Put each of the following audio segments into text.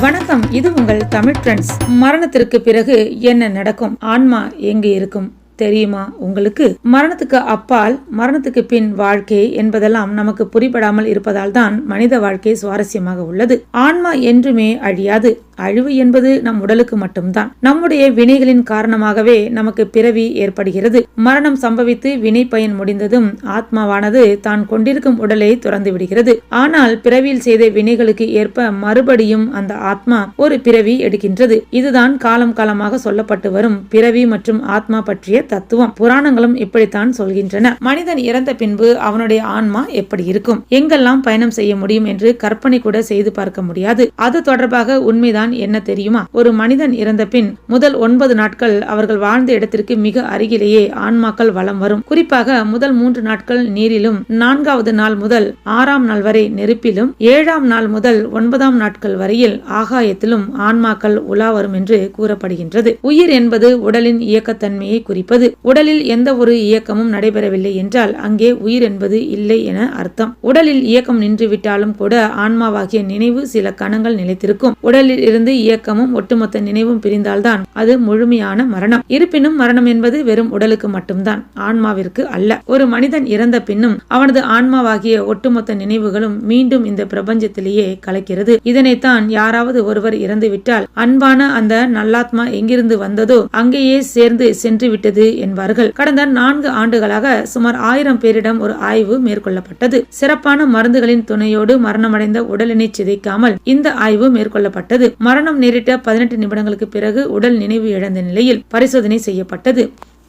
வணக்கம். இது உங்கள் தமிழ் ஃப்ரெண்ட்ஸ் மரணத்திற்கு பிறகு என்ன நடக்கும்? ஆன்மா எங்கே இருக்கும்? தெரியுமா உங்களுக்கு? மரணத்துக்கு அப்பால் மரணத்துக்கு பின் வாழ்க்கை என்பதெல்லாம் நமக்கு புரிபடாமல் இருப்பதால் தான் மனித வாழ்க்கை சுவாரஸ்யமாக உள்ளது. ஆன்மா என்றுமே அழியாது. அழிவு என்பது நம் உடலுக்கு மட்டும்தான். நம்முடைய வினைகளின் காரணமாகவே நமக்கு பிறவி ஏற்படுகிறது. மரணம் சம்பவித்து வினை பயன் முடிந்ததும் ஆத்மாவானது தான் கொண்டிருக்கும் உடலை துறந்து விடுகிறது. ஆனால் பிறவியில் செய்த வினைகளுக்கு ஏற்ப மறுபடியும் அந்த ஆத்மா ஒரு பிறவி எடுக்கின்றது. இதுதான் காலம் காலமாக சொல்லப்பட்டு வரும் பிறவி மற்றும் ஆத்மா பற்றிய தத்துவம். புராணங்களும் இப்படித்தான் சொல்கின்றன. மனிதன் இறந்த பின்பு அவனுடைய ஆன்மா எப்படி இருக்கும்? எங்கெல்லாம் பயணம் செய்ய முடியும் என்று கற்பனை கூட செய்து பார்க்க முடியாது. அது தொடர்பாக உண்மைதான் என்ன தெரியுமா? ஒரு மனிதன் இறந்த பின் முதல் ஒன்பது நாட்கள் அவர்கள் வாழ்ந்த இடத்திற்கு மிக அருகிலேயே ஆன்மாக்கள் வலம் வரும். குறிப்பாக முதல் மூன்று நாட்கள் நீரிலும் நான்காவது நாள் முதல் ஆறாம் நாள் வரை நெருப்பிலும் ஏழாம் நாள் முதல் ஒன்பதாம் நாட்கள் வரையில் ஆகாயத்திலும் ஆன்மாக்கள் உலா வரும் என்று கூறப்படுகின்றது. உயிர் என்பது உடலின் இயக்கத்தன்மையை குறிப்பது. உடலில் எந்த ஒரு இயக்கமும் நடைபெறவில்லை என்றால் அங்கே உயிர் என்பது இல்லை என அர்த்தம். உடலில் இயக்கம் நின்றுவிட்டாலும் கூட ஆன்மாவாகிய நினைவு சில கணங்கள் நிலைத்திருக்கும். உடலில் இருந்து இயக்கமும் ஒட்டுமொத்த நினைவும் பிரிந்தால்தான் அது முழுமையான மரணம். இருப்பினும் மரணம் என்பது வெறும் உடலுக்கு மட்டும்தான் ஆன்மாவிற்கு அல்ல. ஒரு மனிதன் இறந்த பின்னும் அவனது ஆன்மாவாகிய ஒட்டுமொத்த நினைவுகளும் மீண்டும் இந்த பிரபஞ்சத்திலேயே கலக்கிறது. இதனைத்தான் யாராவது ஒருவர் இறந்துவிட்டால் அன்பான அந்த நல்லாத்மா எங்கிருந்து வந்ததோ அங்கேயே சேர்ந்து சென்று விட்டது என்பார்கள். கடந்த நான்கு ஆண்டுகளாக சுமார் ஆயிரம் பேரிடம் ஒரு ஆய்வு மேற்கொள்ளப்பட்டது. சிறப்பான மருந்துகளின் துணையோடு மரணமடைந்த உடலினை சிதைக்காமல் இந்த ஆய்வு மேற்கொள்ளப்பட்டது. மரணம் நேரிட்ட பதினெட்டு நிமிடங்களுக்கு பிறகு உடல் நினைவு இழந்த நிலையில் பரிசோதனை செய்யப்பட்டது.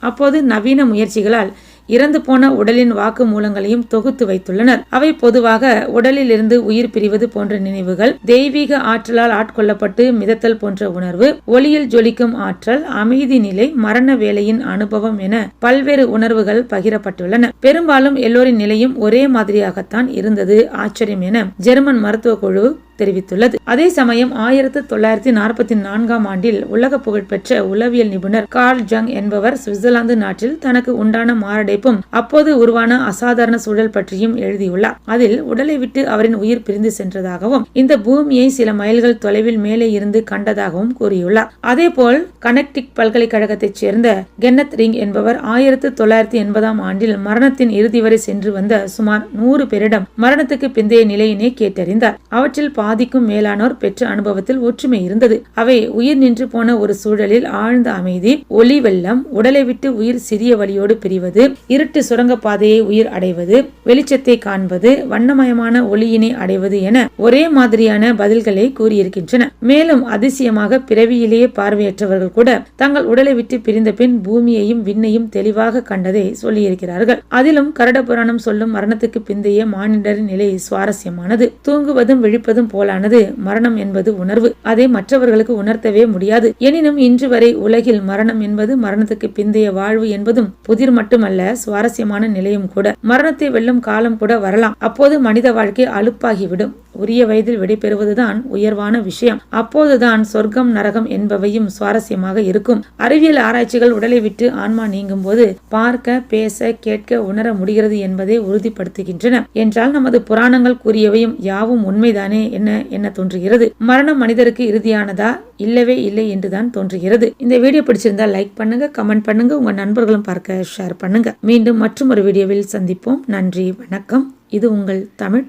அப்போது நவீன முயற்சிகளால் இறந்து போன உடலின் வாக்கு மூலங்களையும் தொகுத்து வைத்துள்ளனர். அவை பொதுவாக உடலில் இருந்து உயிர் பிரிவது போன்ற நினைவுகள் தெய்வீக ஆற்றலால் ஆட்கொள்ளப்பட்டு மிதத்தல் போன்ற உணர்வு ஒளியில் ஜொலிக்கும் ஆற்றல் அமைதி நிலை மரண வேலையின் அனுபவம் என பல்வேறு உணர்வுகள் பகிரப்பட்டுள்ளன. பெரும்பாலும் எல்லோரின் நிலையும் ஒரே மாதிரியாகத்தான் இருந்தது. ஆச்சரியம் என ஜெர்மன் மருத்துவ குழு தெரிவித்துள்ளது. அதே சமயம் ஆயிரத்தி தொள்ளாயிரத்தி நாற்பத்தி நான்காம் ஆண்டில் உலக புகழ்பெற்ற உளவியல் நிபுணர் கார்ல் ஜங் என்பவர் சுவிட்சர்லாந்து நாட்டில் தனக்கு உண்டான மாரடைப்பும் அப்போது உருவான அசாதாரண சூழல் பற்றியும் எழுதியுள்ளார். அதில் உடலை விட்டு அவரின் உயிர் பிரிந்து சென்றதாகவும் இந்த பூமியை சில மைல்கள் தொலைவில் மேலே இருந்து கண்டதாகவும் கூறியுள்ளார். அதேபோல் கனெக்டிக் பல்கலைக்கழகத்தைச் சேர்ந்த கென்னத் ரிங் என்பவர் ஆயிரத்தி தொள்ளாயிரத்தி எண்பதாம் ஆண்டில் மரணத்தின் இறுதி வரை சென்று வந்த சுமார் நூறு பேரிடம் மரணத்துக்கு பிந்தைய நிலையினை கேட்டறிந்தார். அவற்றில் பாதிக்கும் மேலானோர் பெற்ற அனுபவத்தில் ஒற்றுமை இருந்தது. அவை உயிர் நின்று போன ஒரு சூழலில் ஆழ்ந்த அமைதி ஒளி வெள்ளம் உடலை விட்டு உயிர் சிறிய வழியோடு பிரிவது இருட்டு சுரங்க பாதையை உயிர் அடைவது வெளிச்சத்தை காண்பது வண்ணமயமான ஒளியினை அடைவது என ஒரே மாதிரியான பதில்களை கூறியிருக்கின்றன. மேலும் அதிசயமாக பிறவியிலேயே பார்வையற்றவர்கள் கூட தங்கள் உடலை விட்டு பிரிந்த பின் பூமியையும் விண்ணையும் தெளிவாக கண்டதை சொல்லியிருக்கிறார்கள். அதிலும் கரட புராணம் சொல்லும் மரணத்துக்கு பிந்தைய மானிடரின் நிலை சுவாரஸ்யமானது. தூங்குவதும் விழிப்பதும் போலானது மரணம் என்பது உணர்வு. அதை மற்றவர்களுக்கு உணர்த்தவே முடியாது. எனினும் இன்று வரை உலகில் மரணம் என்பது மரணத்துக்கு பிந்தைய வாழ்வு என்பதும் புதிர் மட்டுமல்ல சுவாரஸ்யமான நிலையும் கூட. மரணத்தை வெல்லும் காலம் கூட வரலாம். அப்போது மனித வாழ்க்கை அலுப்பாகிவிடும். உரிய வயதில் விடைபெறுவதுதான் உயர்வான விஷயம். அப்போதுதான் சொர்க்கம் நரகம் என்பவையும் சுவாரஸ்யமாக இருக்கும். அறிவியல் ஆராய்ச்சிகள் உடலை விட்டு ஆன்மா நீங்கும் போது பார்க்க பேச கேட்க உணர முடிகிறது என்பதை உறுதிப்படுத்துகின்றன. என்றால் நமது புராணங்கள் கூறியவையும் யாவும் உண்மைதானே என்ன என்ன தோன்றுகிறது? மரணம் மனிதருக்கு இறுதியானதா? இல்லவே இல்லை என்றுதான் தோன்றுகிறது. இந்த வீடியோ பிடிச்சிருந்தா லைக் பண்ணுங்க கமெண்ட் பண்ணுங்க உங்க நண்பர்களும் பார்க்க ஷேர் பண்ணுங்க. மீண்டும் மற்றும் ஒரு வீடியோவில் சந்திப்போம். நன்றி வணக்கம். இது உங்கள் தமிழ்